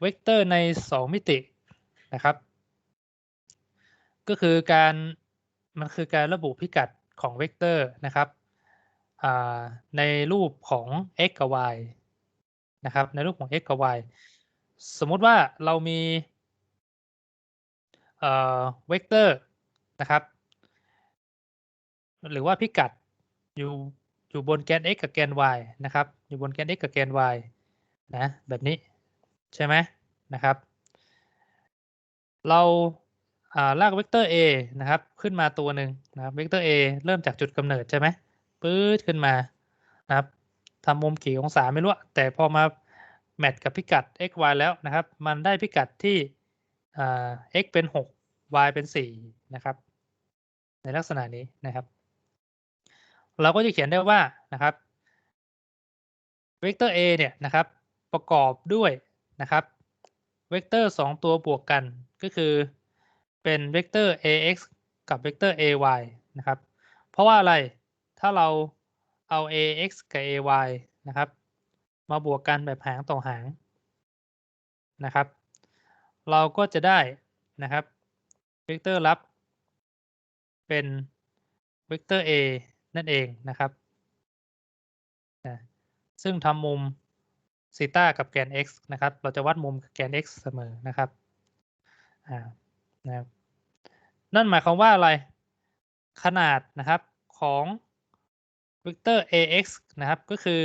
เวกเตอร์ใน 2 มิตินะครับ ก็คือการมันคือการระบุพิกัดของเวกเตอร์นะครับในรูปของ x กับ y นะครับ ในรูปของ x กับ y สมมุติว่าเรามีเวกเตอร์นะครับ หรือว่าพิกัดอยู่อยู่บนแกน x กับแกน y นะครับ อยู่บนแกน x กับแกน y นะ แบบนี้ ใช่ไหมนะครับ เราลากเวกเตอร์ a นะครับ ขึ้นมาตัวหนึ่งนะครับเวกเตอร์ a เริ่มจากจุดกำเนิดใช่ไหมปื๊ดขึ้นมานะครับทำมุมกี่องศาไม่รู้ แต่พอมาแมทกับพิกัด x y แล้วนะครับ มันได้พิกัดที่ x เป็น 6 y เป็น 4 นะครับ ในลักษณะนี้นะครับ เราก็จะเขียนได้ว่านะครับเวกเตอร์ a เนี่ยนะครับ ประกอบด้วย นะครับ เวกเตอร์ 2 ตัวบวกกันก็คือเป็นเวกเตอร์ ax กับเวกเตอร์ ay นะครับ เพราะว่าอะไร ถ้าเราเอา ax กับ ay นะครับ มาบวกกันแบบหางต่อหางนะครับ เราก็จะได้นะครับ เวกเตอร์รับ เป็นเวกเตอร์ a นั่นเองนะครับ ซึ่งทำมุม ซีตากับแกน x นะครับ เราจะวัดมุมแกน x เสมอนะครับอ่านะครับนั่นหมายความว่าอะไรขนาดนะครับของเวกเตอร์ ax นะครับก็คือ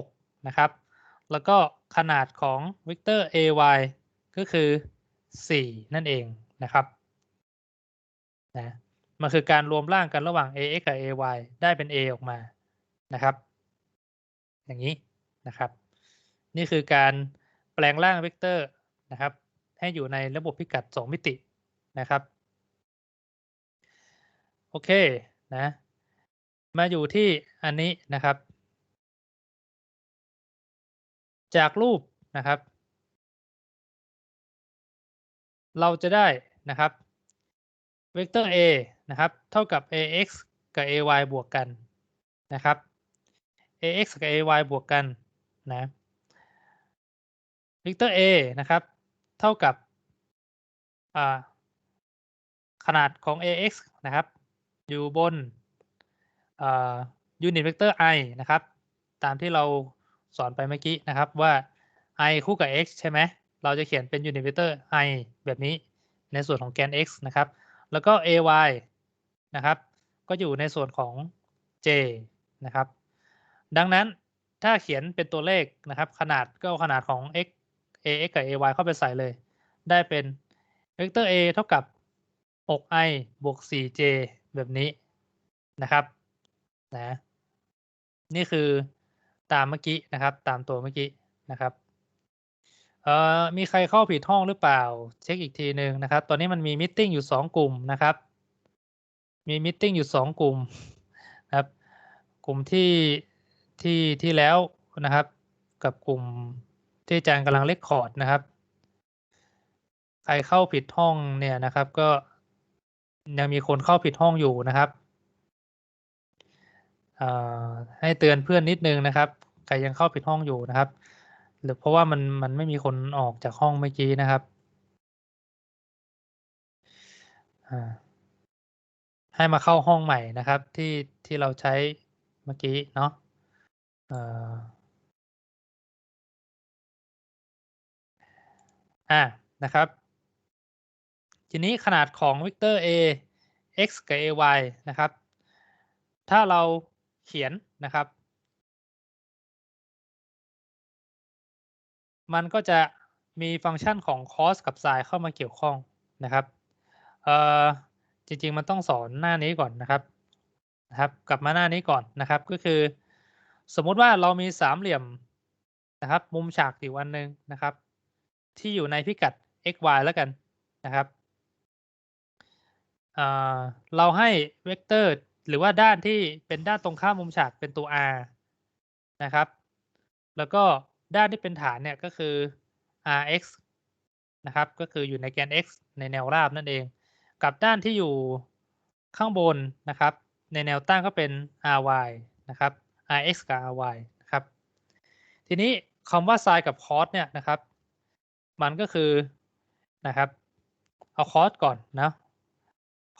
6 นะครับ แล้วก็ขนาดของเวกเตอร์ ay ก็คือ 4 นั่นเองนะครับนะมันคือการรวมร่างกันระหว่าง ax กับ ay ได้เป็น a ออกมานะครับ อย่างนี้นะครับ นี่คือการแปลงร่างเวกเตอร์นะครับ ให้อยู่ในระบบพิกัด 2 มิตินะครับ โอเคนะ มาอยู่ที่อันนี้นะครับ จากรูปนะครับ เราจะได้นะครับเวกเตอร์ a นะครับ เท่ากับ ax กับ ay บวกกันนะครับ ax กับ ay บวกกันนะ เวกเตอร์ a นะครับ เท่ากับขนาดของ ax นะครับ อยู่บนยูนิตเวกเตอร์ i นะครับ ตามที่เราสอนไปเมื่อกี้นะครับว่า i คู่กับ x ใช่ไหม เราจะเขียนเป็นยูนิตเวกเตอร์ i แบบนี้ในส่วนของแกน x นะครับ แล้วก็ ay นะครับ ก็อยู่ในส่วนของ j นะครับ ดังนั้นถ้าเขียนเป็นตัวเลขนะครับ ขนาดก็ขนาดของ x ax กับ ay เข้าไปใส่เลย ได้เป็นเวกเตอร์ a เท่ากับ 6i บวก 4j แบบนี้นะครับนะนี่คือตามเมื่อกี้นะครับ ตามตัวเมื่อกี้นะครับเอ่อมีใครเข้าผิดห้องหรือเปล่า เช็คอีกทีหนึ่งนะครับ ตอนนี้มันมีมิ팅อยู่สองกลุ่มนะครับ มีมิ팅อยู่สองกลุ่มนะครับ กลุ่มที่ที่ที่แล้วนะครับ กับกลุ่ม ที่อาจารย์กำลังเลคคอร์ดนะครับ ใครเข้าผิดห้องเนี่ยนะครับ ก็ยังมีคนเข้าผิดห้องอยู่นะครับให้เตือนเพื่อนนิดนึงนะครับ ใครยังเข้าผิดห้องอยู่นะครับ หรือเพราะว่ามันมันไม่มีคนออกจากห้องเมื่อกี้นะครับให้มาเข้าห้องใหม่นะครับ ที่ที่เราใช้เมื่อกี้เนาะ อ่านะครับ ทีนี้ขนาดของเวกเตอร์ a x กับ ay นะครับ ถ้าเราเขียนนะครับ มันก็จะมีฟังก์ชันของ cos กับ sin เข้ามาเกี่ยวข้องนะครับเอ่อจริง ๆ มันต้องสอนหน้านี้ก่อนนะครับนะครับ กลับมาหน้านี้ก่อนนะครับ ก็คือ สมมุติว่าเรามีสามเหลี่ยมนะครับ มุมฉากอยู่วันหนึ่งนะครับ ที่อยู่ในพิกัด x y แล้วกันนะครับเราให้เวกเตอร์หรือว่าด้านที่เป็นด้านตรงข้ามมุมฉากเป็นตัว r นะครับ แล้วก็ด้านที่เป็นฐานเนี่ยก็คือ rx นะครับ ก็คืออยู่ในแกน x ในแนวราบนั่นเอง กับด้านที่อยู่ข้างบนนะครับ ในแนวตั้งก็เป็น ry นะครับ rx กับ ry นะครับ ทีนี้คำว่า sin กับ cos เนี่ยนะครับ มันก็คือนะครับ เอาคอสก่อนนะ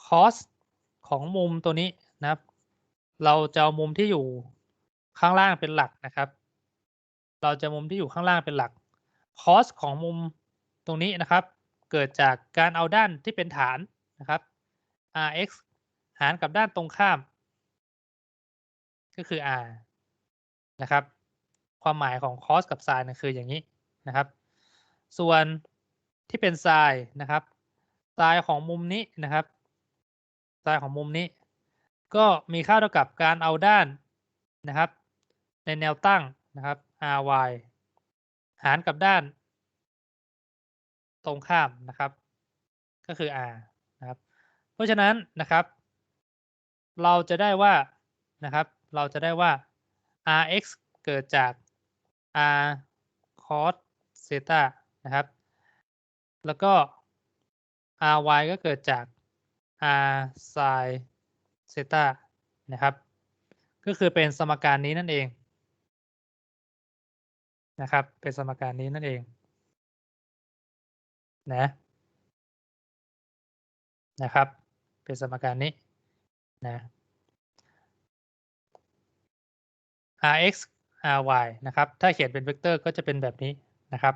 คอสของมุมตัวนี้นะครับ เราจะเอามุมที่อยู่ข้างล่างเป็นหลักนะครับ เราจะมุมที่อยู่ข้างล่างเป็นหลักคอสของมุมตรงนี้นะครับ เกิดจากการเอาด้านที่เป็นฐานนะครับ rx หารกับด้านตรงข้าม ก็คือ r นะครับ ความหมายของ cos กับ sin นะคืออย่างนี้นะครับ ส่วนที่เป็น sin นะครับ sin ของมุมนี้นะครับ sin ของมุมนี้ ก็มีค่าเท่ากับการเอาด้านนะครับ ในแนวตั้งนะครับ ry หารกับด้าน ตรงข้ามนะครับ ก็คือ r นะครับ เพราะฉะนั้นนะครับ เราจะได้ว่านะครับ เราจะได้ว่า rx เกิดจาก r cos เซตา นะครับ แล้วก็ ry ก็เกิดจาก r sin เซตานะครับ ก็คือเป็นสมการนี้นั่นเอง นะครับ เป็นสมการนี้นั่นเอง นะ นะครับ เป็นสมการนี้ นะ rx ry นะครับ ถ้าเขียนเป็นเวกเตอร์ก็จะเป็นแบบนี้นะครับ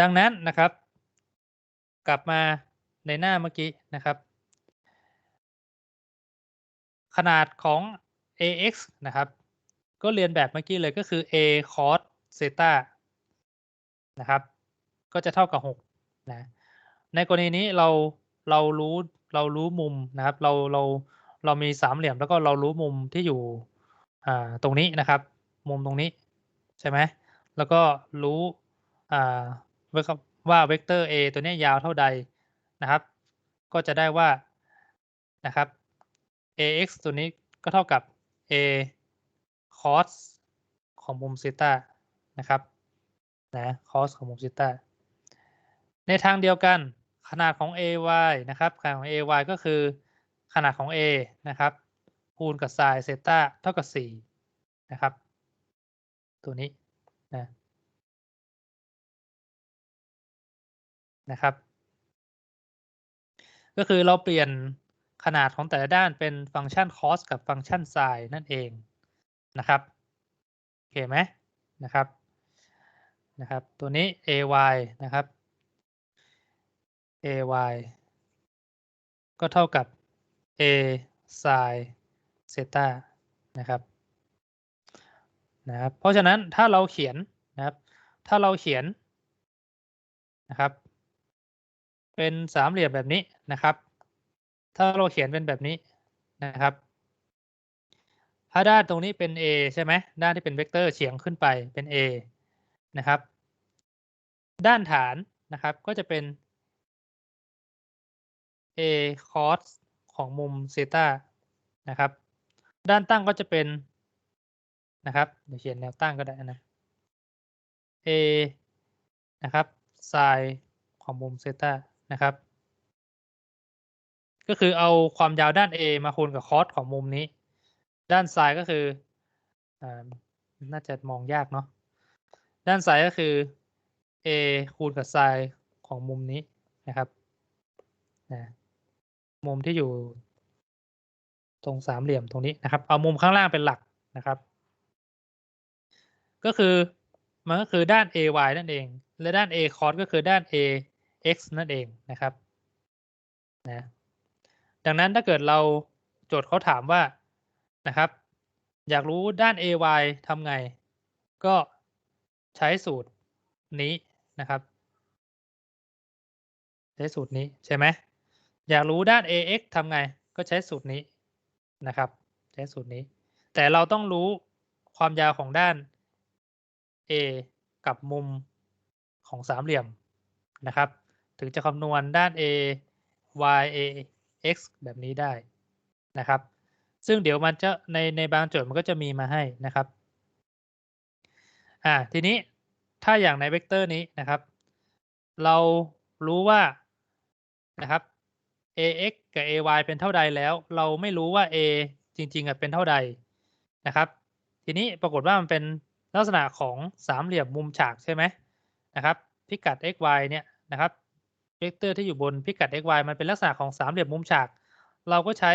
ดังนั้นนะครับ กลับมาในหน้าเมื่อกี้นะครับ ขนาดของ ax นะครับ ก็เรียนแบบเมื่อกี้เลยก็คือ a cos เซตานะครับ ก็จะเท่ากับ6นะในกรณีนี้เราเรารู้เรารู้มุมนะครับ เราเราเรามีสามเหลี่ยมแล้วก็เรารู้มุมที่อยู่อ่าตรงนี้นะครับ มุมตรงนี้ใช่ไหมแล้วก็รู้อ่า ว่าเวกเตอร์ a ตัวนี้ยาวเท่าใดนะครับ ก็จะได้ว่านะครับ ax ตัวนี้ก็เท่ากับ a cos ของมุมซีตานะครับนะ cos ของมุมซีตาในทางเดียวกันขนาดของ ay นะครับ ขนาดของ ay ก็คือขนาดของ a นะครับคูณกับ sin เซต้าเท่ากับ 4 นะครับ ตัวนี้นะ นะครับ ก็คือเราเปลี่ยนขนาดของแต่ละด้านเป็นฟังก์ชัน cos กับฟังก์ชัน sin นั่นเองนะครับโอเคไหมนะครับนะครับ ตัวนี้ ay นะครับ ay ก็เท่ากับ a sin เซตานะครับนะครับ เพราะฉะนั้นถ้าเราเขียนนะครับ ถ้าเราเขียนนะครับ เป็นสามเหลี่ยมแบบนี้นะครับ ถ้าเราเขียนเป็นแบบนี้นะครับ ถ้าด้านตรงนี้เป็น a ใช่ไหมด้านที่เป็นเวกเตอร์เฉียงขึ้นไปเป็น a นะครับ ด้านฐานนะครับก็จะเป็น a cos ของมุมเซตานะครับ ด้านตั้งก็จะเป็นนะครับ เดี๋ยวเขียนแนวตั้งก็ได้นะ a นะครับ sin ของมุมเซตา นะครับ ก็คือเอาความยาวด้าน a มาคูณกับ cos ของมุมนี้ ด้าน sin ก็คืออน่าจะมองยากเนาะด้าน sin ก็คือ a คูณกับ sin ของมุมนี้นะครับนะมุมที่อยู่ ตรงสามเหลี่ยมตรงนี้นะครับ เอามุมข้างล่างเป็นหลักนะครับ ก็คือมันก็คือด้าน ay นั่นเอง และด้าน a cos ก็คือด้าน x นั่นเองนะครับนะดังนั้นถ้าเกิดเราโจทย์เขาถามว่านะครับ อยากรู้ด้าน ay ทำไง ก็ใช้สูตรนี้นะครับ ใช้สูตรนี้ใช่ไหมอยากรู้ด้าน ax ทำไง ก็ใช้สูตรนี้นะครับ ใช้สูตรนี้ แต่เราต้องรู้ความยาวของด้าน a กับมุมของสามเหลี่ยมนะครับ ถึงจะคำนวณด้าน a y a x แบบนี้ได้นะครับ ซึ่งเดี๋ยวมันจะในในบางโจทย์มันก็จะมีมาให้นะครับอ่าทีนี้ถ้าอย่างในเวกเตอร์นี้นะครับ เรารู้ว่านะครับ ax กับ ay เป็นเท่าใดแล้ว เราไม่รู้ว่า a จริงๆเป็นเท่าใดนะครับ ทีนี้ปรากฏว่ามันเป็นลักษณะของสามเหลี่ยมมุมฉากใช่ไหมนะครับ พิกัด x y เนี่ยนะครับ เวกเตอร์ที่อยู่บนพิกัด x y มันเป็นลักษณะของสามเหลี่ยมมุมฉาก เราก็ใช้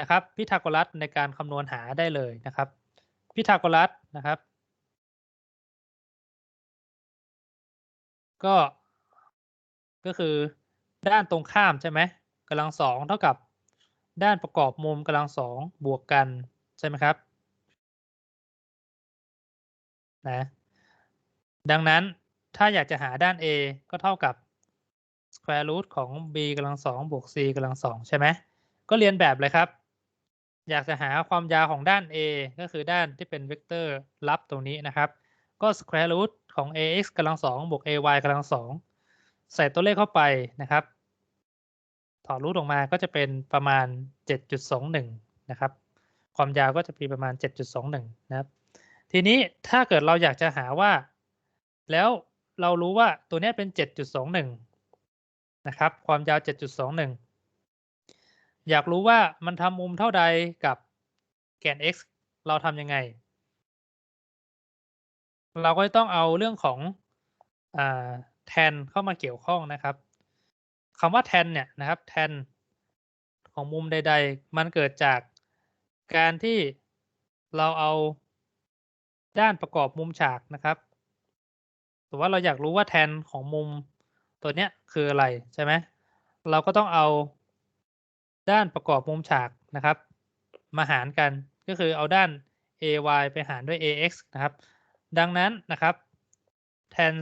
นะครับพิทาโกรัสในการคำนวณหาได้เลยนะครับพิทาโกรัสนะครับ ก็ ก็คือด้านตรงข้ามใช่ไหมกำลังสองเท่ากับด้านประกอบมุมกำลังสองบวกกันใช่ไหมครับนะดังนั้นถ้าอยากจะหาด้าน a ก็เท่ากับ square root ของ b กำลังสองบวก c กำลังสองใช่ไหมก็เรียนแบบเลยครับ อยากจะหาความยาวของด้าน a ก็คือด้านที่เป็นเวกเตอร์ลับตรงนี้นะครับ ก็ square root ของ ax กำลังสองบวก ay กำลังสองใส่ตัวเลขเข้าไปนะครับ ถอดรูทออกมาก็จะเป็นประมาณ 7.21 นะครับ ความยาวก็จะมีประมาณ 7.21 นะครับ ทีนี้ถ้าเกิดเราอยากจะหาว่า แล้วเรารู้ว่าตัวนี้เป็น 7.21 นะครับ ความยาว 7.21 อยากรู้ว่ามันทำมุมเท่าใดกับแกน x เราทำยังไง เราก็ต้องเอาเรื่องของอแทนเข้ามาเกี่ยวข้องนะครับคำว่าแทนเนี่ยนะครับแทนของมุมใด ๆ มันเกิดจากการที่เราเอาด้านประกอบมุมฉากนะครับแต่ว่าเราอยากรู้ว่าแทนของมุม ตัวเนี้ยคืออะไรใช่ไหมเราก็ต้องเอาด้านประกอบมุมฉากนะครับ มาหารกันก็คือเอาด้าน ay ไปหารด้วย ax นะครับ ดังนั้นนะครับแทน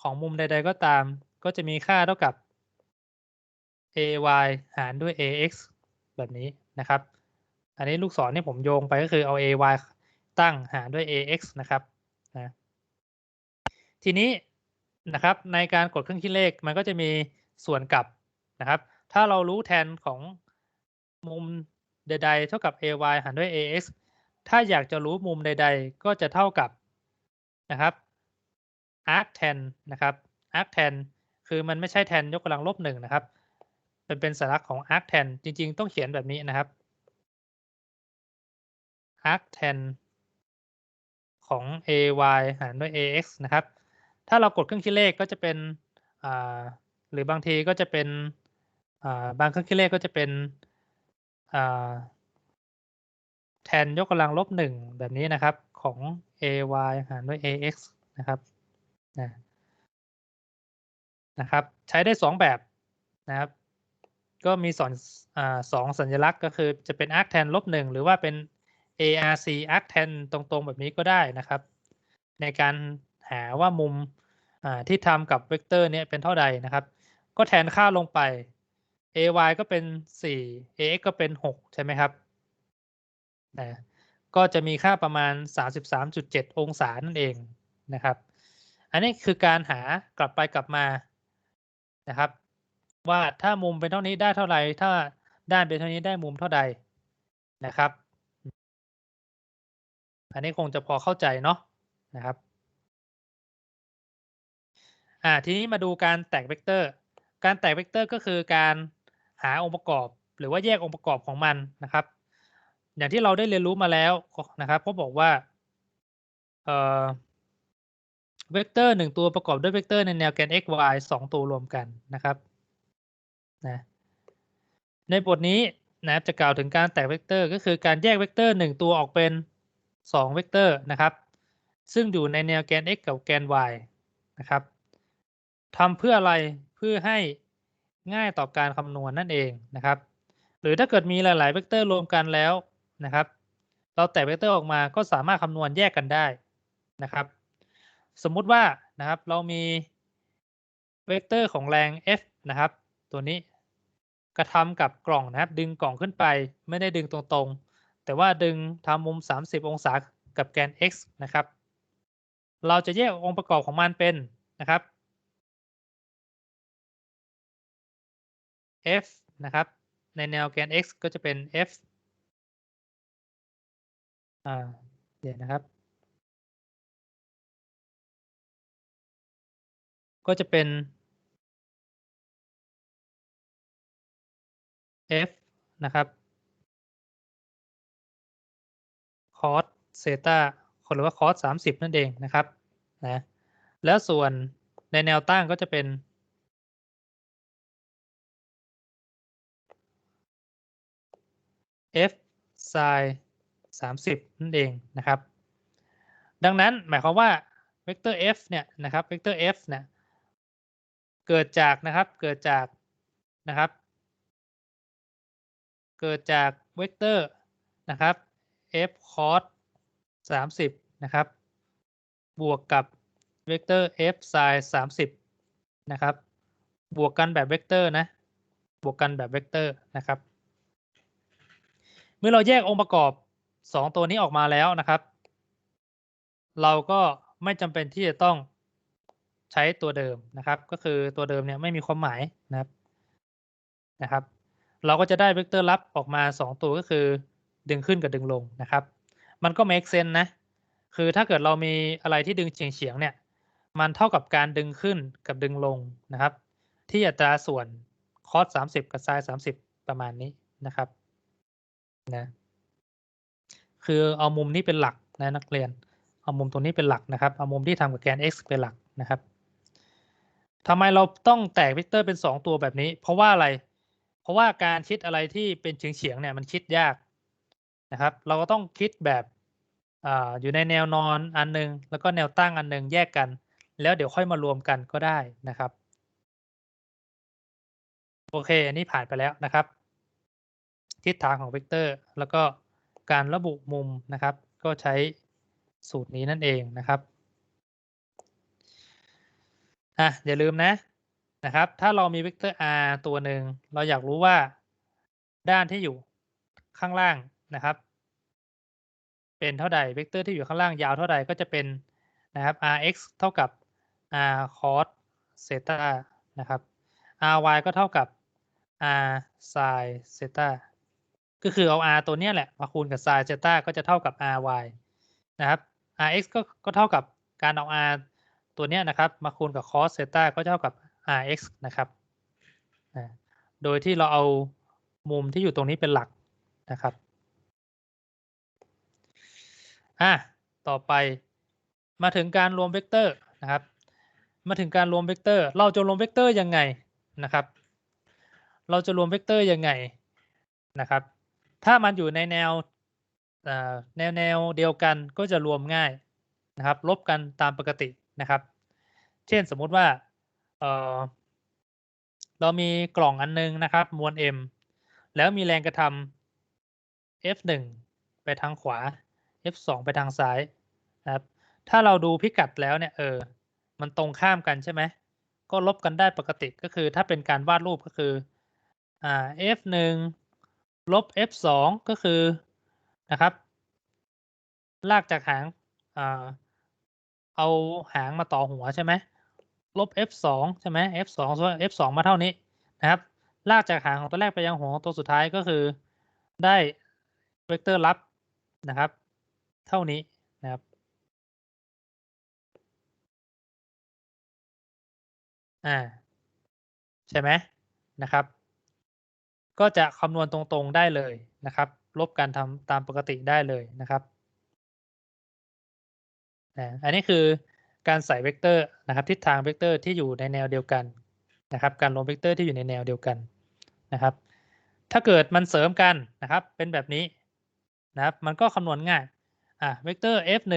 ของมุมใด ๆ ก็ตาม ก็จะมีค่าเท่ากับ ay หารด้วย ax แบบนี้นะครับ อันนี้ลูกศรที่ผมโยงไปก็คือเอา ay ตั้งหารด้วย ax นะครับนะทีนี้ นะครับ ในการกดเครื่องคิดเลขมันก็จะมีส่วนกลับนะครับ ถ้าเรารู้แทนของมุมใด ๆ เท่ากับ ay หารด้วย ax ถ้าอยากจะรู้มุมใด ๆ ก็จะเท่ากับนะครับ arctan นะครับ arctan คือมันไม่ใช่แทนยกกำลังลบหนึ่งนะครับเป็นเป็นสัญลักษณ์ของ arctan จริง ๆ ต้องเขียนแบบนี้นะครับ arctan ของ ay หารด้วย ax นะครับ ถ้าเรากดเครื่องคิดเลขก็จะเป็นหรือบางทีก็จะเป็นบางเครื่องคิดเลขก็จะเป็นแทนยกกำลังลบหนึ่งแบบนี้นะครับของ ay หารด้วย ax นะครับนะครับ ใช้ได้สองแบบนะครับ ก็มีสองอสองสัญลักษณ์ก็คือจะเป็น arctan ลบหนึ่งหรือว่าเป็น arc arctan ตรงๆแบบนี้ก็ได้นะครับ ในการหาว่ามุม ที่ทำกับเวกเตอร์นี้เป็นเท่าใดนะครับ ก็แทนค่าลงไป ay ก็เป็น 4 ax ก็เป็น 6 ใช่ไหมครับนะก็จะมีค่าประมาณ 33.7 องศานั่นเองนะครับ อันนี้คือการหากลับไปกลับมานะครับ ว่าถ้ามุมเป็นเท่านี้ได้เท่าไหร่ถ้าด้านเป็นเท่านี้ได้มุมเท่าใดนะครับ อันนี้คงจะพอเข้าใจเนาะนะครับ อ่าทีนี้มาดูการแตกเวกเตอร์ การแตกเวกเตอร์ก็คือการหาองค์ประกอบ หรือว่าแยกองค์ประกอบของมันนะครับ อย่างที่เราได้เรียนรู้มาแล้วนะครับเขาบอกว่าเอ่อเวกเตอร์หนึ่งตัวประกอบด้วยเวกเตอร์ในแนวแกน x y สองตัวรวมกันนะครับนะในบทนี้นะจะกล่าวถึงการแตกเวกเตอร์ ก็คือการแยกเวกเตอร์หนึ่งตัวออกเป็นสองเวกเตอร์นะครับ ซึ่งอยู่ในแนวแกน x กับแกน y นะครับ ทำเพื่ออะไรเพื่อให้ง่ายต่อการคำนวณนั่นเองนะครับ หรือถ้าเกิดมีหลายๆเวกเตอร์รวมกันแล้วนะครับ เราแตกเวกเตอร์ออกมาก็สามารถคำนวณแยกกันได้นะครับ สมมุติว่านะครับเรามีเวกเตอร์ของแรง F นะครับ ตัวนี้กระทำกับกล่องนะครับ ดึงกล่องขึ้นไปไม่ได้ดึงตรงๆ แต่ว่าดึงทำมุม 30 องศากับแกน x นะครับ เราจะแยกองค์ประกอบของมันเป็นนะครับ f นะครับ ในแนวแกน x ก็จะเป็น f อ่าเดี๋ยวนะครับ ก็จะเป็น f นะครับ cos เซต้าหรือว่า cos 30 นั่นเองนะครับนะแล้วส่วนในแนวตั้งก็จะเป็น f sin 30นั่นเองนะครับ ดังนั้นหมายความว่าเวกเตอร์ f เนี่ยนะครับเวกเตอร์ f เนี่ยเกิดจากนะครับเกิดจากนะครับ เกิดจากเวกเตอร์นะครับ f cos 30 นะครับ บวกกับเวกเตอร์ f sin 30 นะครับ บวกกันแบบเวกเตอร์นะ บวกกันแบบเวกเตอร์นะครับ เมื่อเราแยกองค์ประกอบ2ตัวนี้ออกมาแล้วนะครับ เราก็ไม่จำเป็นที่จะต้องใช้ตัวเดิมนะครับ ก็คือตัวเดิมเนี่ยไม่มีความหมายนะครับนะครับ เราก็จะได้เวกเตอร์ลับออกมา 2 ตัวก็คือดึงขึ้นกับดึงลงนะครับ มันก็ make sense นะ คือถ้าเกิดเรามีอะไรที่ดึงเฉียงเฉียงเนี่ย มันเท่ากับการดึงขึ้นกับดึงลงนะครับ ที่อัตราส่วน cos 30กับ sin 30ประมาณนี้นะครับ นะคือเอามุมนี้เป็นหลักนะนักเรียน เอามุมตรงนี้เป็นหลักนะครับ เอามุมที่ทำกับแกน x เป็นหลักนะครับทำไมเราต้องแตกเวกเตอร์เป็น 2 ตัวแบบนี้ เพราะว่าอะไร เพราะว่าการคิดอะไรที่เป็นเฉียงเฉียงเนี่ยมันคิดยากนะครับ เราก็ต้องคิดแบบออยู่ในแนวนอนอันนึง แล้วก็แนวตั้งอันนึงแยกกัน แล้วเดี๋ยวค่อยมารวมกันก็ได้นะครับ โอเค อันนี้ผ่านไปแล้วนะครับ ทิศทางของเวกเตอร์ แล้วก็การระบุมุมนะครับ ก็ใช้สูตรนี้นั่นเองนะครับอะอย่าลืมนะนะครับ ถ้าเรามีเวกเตอร์ r ตัวหนึ่งเราอยากรู้ว่าด้านที่อยู่ข้างล่างนะครับ เป็นเท่าใดเวกเตอร์ที่อยู่ข้างล่างยาวเท่าใดก็จะเป็นนะครับ rx เท่ากับ r cos เซตานะครับ ry ก็เท่ากับ r sin เซตา ก็คือเอา r ตัวเนี้ยแหละมาคูณกับ sin เซต้าก็จะเท่ากับ ry นะครับ rx ก็ก็เท่ากับการเอา r ตัวเนี้ยนะครับมาคูณกับ cos เซต้าก็เท่ากับ rx นะครับ โดยที่เราเอามุมที่อยู่ตรงนี้เป็นหลักนะครับ อะ ต่อไปมาถึงการรวมเวกเตอร์นะครับ มาถึงการรวมเวกเตอร์ เราจะรวมเวกเตอร์ยังไงนะครับ เราจะรวมเวกเตอร์ยังไงนะครับ ถ้ามันอยู่ในแนวแนวแนวเดียวกันก็จะรวมง่ายนะครับ ลบกันตามปกตินะครับ เช่นสมมุติว่าเเรามีกล่องอันนึงนะครับ มวล m แล้วมีแรงกระทำ f1 ไปทางขวา f2 ไปทางซ้ายนะครับ ถ้าเราดูพิกัดแล้วเนี่ยเออ มันตรงข้ามกันใช่ไหม ก็ลบกันได้ปกติก็คือถ้าเป็นการวาดรูปก็คืออ่า f1 ลบ f2 ก็คือนะครับ ลากจากหางอเอาหางมาต่อหัวใช่ไหมลบ f2 ใช่ไหม f2 ส่วน f2 มาเท่านี้นะครับ ลากจากหางของตัวแรกไปยังหัวของตัวสุดท้ายก็คือได้เวกเตอร์ลับนะครับ เท่านี้นะครับอ่า ใช่ไหมนะครับ ก็จะคำนวณตรงๆได้เลยนะครับ ลบการทำตามปกติได้เลยนะครับอันนี้คือการใส่เวกเตอร์นะครับ ทิศทางเวกเตอร์ที่อยู่ในแนวเดียวกันนะครับ การลงเวกเตอร์ที่อยู่ในแนวเดียวกันนะครับ ถ้าเกิดมันเสริมกันนะครับ เป็นแบบนี้นะครับ มันก็คำนวณง่ายอะเวกเตอร์ f1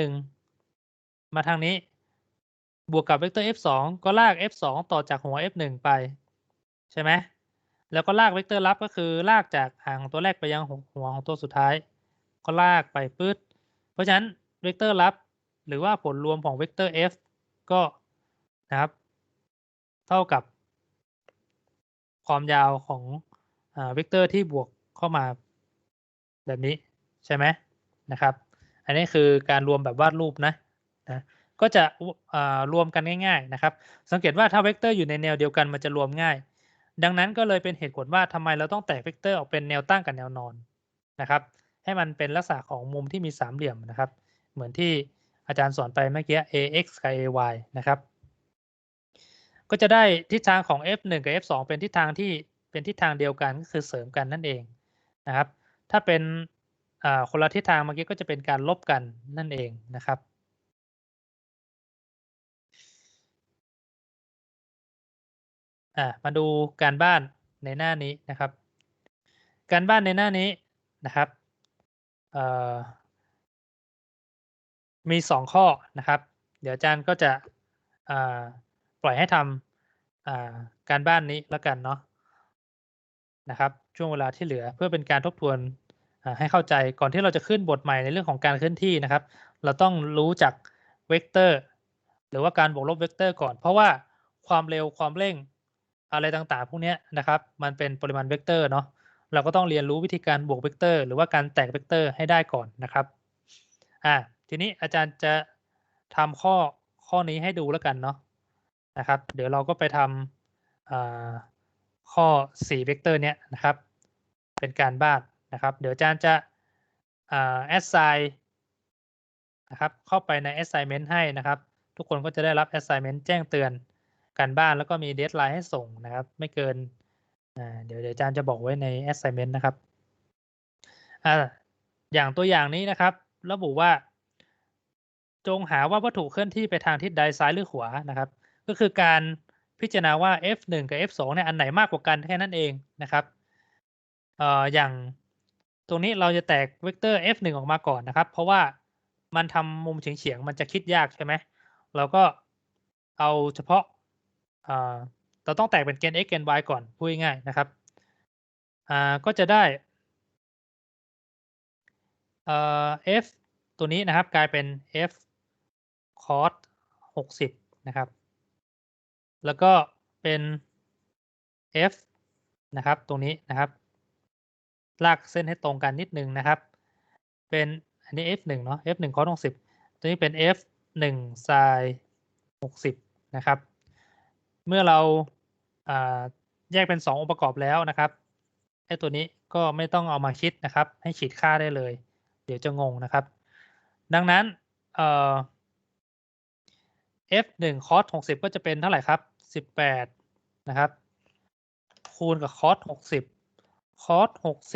มาทางนี้ บวกกับเวกเตอร์ f2 ก็ลาก f2 ต่อจากหัว f1 ไป ใช่ไหม แล้วก็ลากเวกเตอร์ลับก็คือลากจากหางของตัวแรกไปยังหัวของตัวสุดท้าย ก็ลากไปปื๊ดเพราะฉะนั้นเวกเตอร์ลับ หรือว่าผลรวมของเวกเตอร์ f ก็นะครับ เท่ากับ ความยาวของเวกเตอร์ที่บวกเข้ามาแบบนี้ใช่ไหมนะครับ อันนี้คือการรวมแบบวาดรูปนะนะก็จะรวมกันง่าย ๆ นะครับ สังเกตว่าถ้าเวกเตอร์อยู่ในแนวเดียวกันมันจะรวมง่าย ดังนั้นก็เลยเป็นเหตุผลว่าทำไมเราต้องแตกเวกเตอร์ออกเป็นแนวตั้งกับแนวนอนนะครับ ให้มันเป็นลักษณะของมุมที่มีสามเหลี่ยมนะครับ เหมือนที่อาจารย์สอนไปเมื่อกี้ ax กับ ay นะครับ ก็จะได้ทิศทางของ f1 กับ f2 เป็นทิศทางที่เป็นทิศทางเดียวกันก็คือเสริมกันนั่นเองนะครับ ถ้าเป็นคนละทิศทางเมื่อกี้ก็จะเป็นการลบกันนั่นเองนะครับ อ่ามาดูการบ้านในหน้านี้นะครับ การบ้านในหน้านี้นะครับเอ่อมีสองข้อนะครับ เดี๋ยวอาจารย์ก็จะอ่าปล่อยให้ทำอ่าการบ้านนี้แล้วกันเนาะนะครับ ช่วงเวลาที่เหลือเพื่อเป็นการทบทวนให้เข้าใจก่อนที่เราจะขึ้นบทใหม่ในเรื่องของการเคลื่อนที่นะครับ เราต้องรู้จักเวกเตอร์ หรือว่าการบวกลบเวกเตอร์ก่อน เพราะว่าความเร็วความเร่ง อะไรต่างๆ พวกนี้นะครับ มันเป็นปริมาณเวกเตอร์เนาะเราก็ต้องเรียนรู้วิธีการบวกเวกเตอร์ หรือว่าการแตกเวกเตอร์ให้ได้ก่อนนะครับอ่าทีนี้อาจารย์จะทำข้อข้อนี้ให้ดูแล้วกันเนาะนะครับ เดี๋ยวเราก็ไปทำข้อ4เวกเตอร์เนี้ยนะครับ เป็นการบ้านนะครับ เดี๋ยวอาจารย์จะอ่า assign นะครับเข้าไปใน assignment ให้นะครับ ทุกคนก็จะได้รับ assignment แจ้งเตือน การบ้านแล้วก็มี deadline ให้ส่งนะครับ ไม่เกินอ่าเดี๋ยวเดี๋ยวอาจารย์จะบอกไว้ใน assignment นะครับอ่าอย่างตัวอย่างนี้นะครับ ระบุว่า จงหาว่าวัตถุเคลื่อนที่ไปทางทิศใดซ้ายหรือขวานะครับ ก็คือการพิจารณาว่า f1 กับ f2 เนี่ยอันไหนมากกว่ากันแค่นั้นเองนะครับเอ่ออย่างตรงนี้เราจะแตกเวกเตอร์ f1 ออกมาก่อนนะครับ เพราะว่ามันทำมุมเฉียงๆมันจะคิดยากใช่ไหมเราก็เอาเฉพาะ เราต้องแตกเป็นเกณฑ์ x เกณฑ์ y ก่อนพูดง่ายๆนะครับอ่าก็จะได้เอ่อ f ตัวนี้นะครับกลายเป็น f cos 60 นะครับ แล้วก็เป็น f นะครับ ตรงนี้นะครับ ลากเส้นให้ตรงกันนิดนึงนะครับ เป็นอันนี้ f 1เนาะ f 1 cos 60 ตัวนี้เป็น f 1 sin 60 นะครับ เมื่อเราแยกเป็น 2 องค์ประกอบแล้วนะครับไอ้ตัวนี้ก็ไม่ต้องเอามาคิดนะครับ ให้ขีดค่าได้เลย เดี๋ยวจะงงนะครับ ดังนั้นเอ่อ f 1 cos 60 ก็จะเป็นเท่าไหร่ครับ 18 นะครับ คูณกับ cos 60 cos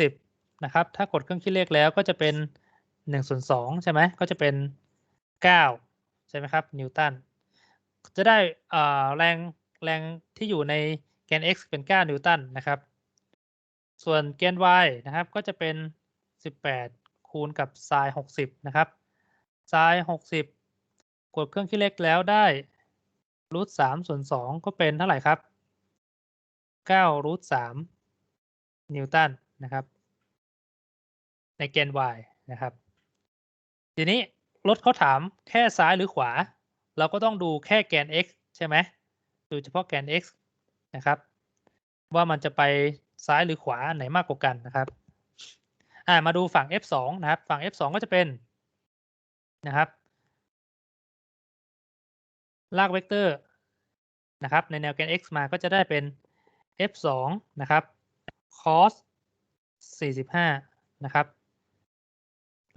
60 นะครับ ถ้ากดเครื่องคิดเลขแล้วก็จะเป็น1ส่วน2ใช่ไหมก็จะเป็น 9 ใช่ไหมครับ นิวตัน จะได้แรง แรงที่อยู่ในแกน x เป็น 9 นิวตันนะครับ ส่วนแกน y นะครับ ก็จะเป็น 18 คูณกับ sin 60 นะครับ sin 60 กดเครื่องคิดเลขแล้วได้รูท3ส่วน 2 ก็เป็นเท่าไหร่ครับ9รูท3นิวตันนะครับ ในแกน y นะครับ ทีนี้รถเขาถามแค่ซ้ายหรือขวา เราก็ต้องดูแค่แกน x ใช่ไหม ดูเฉพาะแกน x นะครับ ว่ามันจะไปซ้ายหรือขวาไหนมากกว่ากันนะครับอ่ามาดูฝั่ง f2 นะครับ ฝั่ง f2 ก็จะเป็นนะครับลากเวกเตอร์นะครับ ในแนวแกน x มาก็จะได้เป็น f2 นะครับ cos 45 นะครับ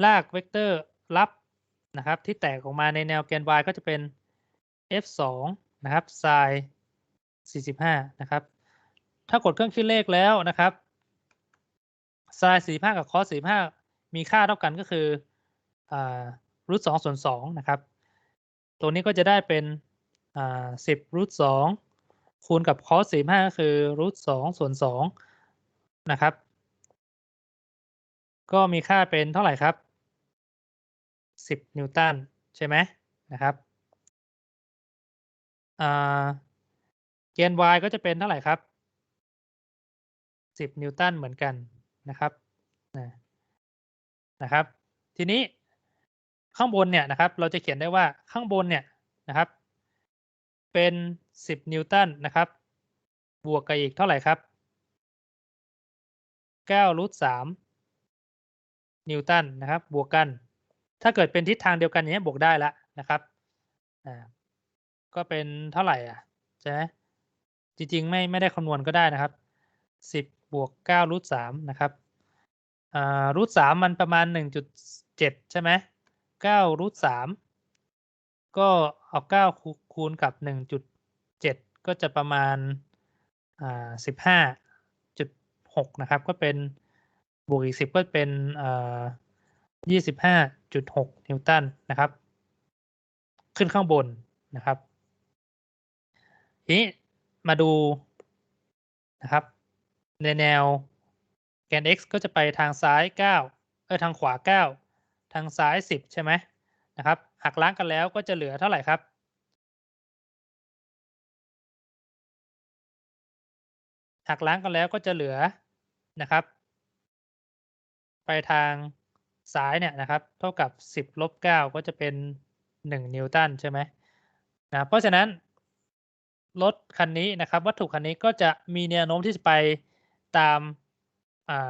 ลากเวกเตอร์รับนะครับ ที่แตกออกมาในแนวแกน y ก็จะเป็น f2 นะครับ sin 45 นะครับ ถ้ากดเครื่องคิดเลขแล้วนะครับ sin 45 กับ cos 45 มีค่าเท่ากันก็คือรูท2ส่วน2นะครับ ตัวนี้ก็จะได้เป็นอ่า10รูท2คูณกับ cos 45 ก็คือรูท2ส่วน2นะครับ ก็มีค่าเป็นเท่าไหร่ครับ 10 นิวตันใช่ไหมนะครับ เกณฑ์ y ก็จะเป็นเท่าไหร่ครับ10นิวตันเหมือนกันนะครับนะครับ ทีนี้ข้างบนเนี่ยนะครับ เราจะเขียนได้ว่าข้างบนเนี่ยนะครับ เป็น10นิวตันนะครับ บวกกับอีกเท่าไหร่ครับ9รูท3นิวตันนะครับ บวกกัน ถ้าเกิดเป็นทิศทางเดียวกันอย่างนี้บวกได้แล้วนะครับ ก็เป็นเท่าไหร่อะใช่ไหมจริง ๆ ไม่ไม่ได้คำนวณก็ได้นะครับ10บบวก9รูท3นะครับอ่ารูท3มันประมาณ1.7ใช่ไหม9รูท3ก็เอา9คูณกับ1.7ก็จะประมาณอ่า15.6นะครับ ก็เป็นบวกอีก10ก็เป็นอ่า25.6นิวตันนะครับ ขึ้นข้างบนนะครับ นี้มาดูนะครับ ในแนวแกน x ก็จะไปทางซ้าย 9 เออทางขวา 9 ทางซ้าย 10 ใช่ไหมนะครับหักล้างกันแล้วก็จะเหลือเท่าไหร่ครับ หักล้างกันแล้วก็จะเหลือนะครับ ไปทางซ้ายเนี่ยนะครับ เท่ากับ 10ลบ9ก็จะเป็น 1 นิวตันใช่ไหมนะเพราะฉะนั้น รถคันนี้นะครับ วัตถุคันนี้ก็จะมีแนวโน้มที่จะไปตาม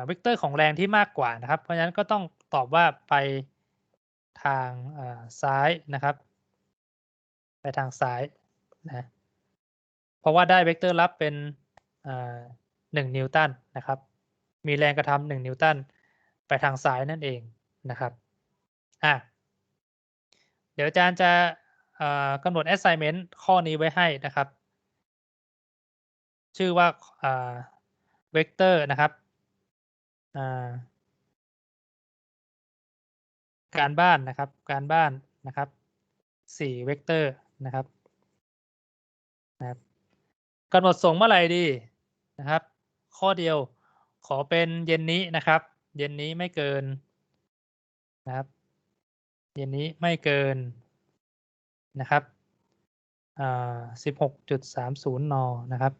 เวกเตอร์ของแรงที่มากกว่านะครับ เพราะฉะนั้นก็ต้องตอบว่าไปทางซ้ายนะครับ ไปทางซ้ายนะเพราะว่าได้เวกเตอร์รับเป็นหนึ่งนิวตันนะครับ มีแรงกระทำหนึ่งนิวตันไปทางซ้ายนั่นเองนะครับอะเดี๋ยวอาจารย์จะกำหนด assignment ข้อนี้ไว้ให้นะครับ ชื่อว่าเวกเตอร์นะครับการบ้านนะครับ การบ้านนะครับสี่เวกเตอร์นะครับนะครับกำหนดส่งเมื่อไหร่ดีนะครับ ข้อเดียวขอเป็นเย็นนี้นะครับ เย็นนี้ไม่เกินนะครับ เย็นนี้ไม่เกินนะครับสิบหกจุดสามศูนย์นนะครับ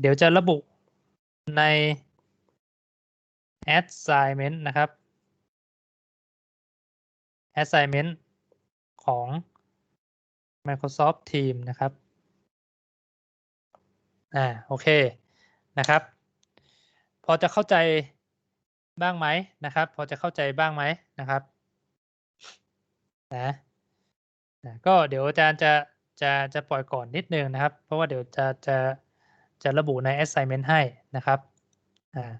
เดี๋ยวจะระบุใน assignment นะครับ assignment ของ Microsoft Teams นะครับ อ่า โอเค นะครับ พอจะเข้าใจบ้างไหมนะครับ พอจะเข้าใจบ้างไหมนะครับ นะนะก็เดี๋ยวอาจารย์จะจะจะปล่อยก่อนนิดนึงนะครับ เพราะว่าเดี๋ยวจะจะ จะระบุใน assignment ให้นะครับอ่า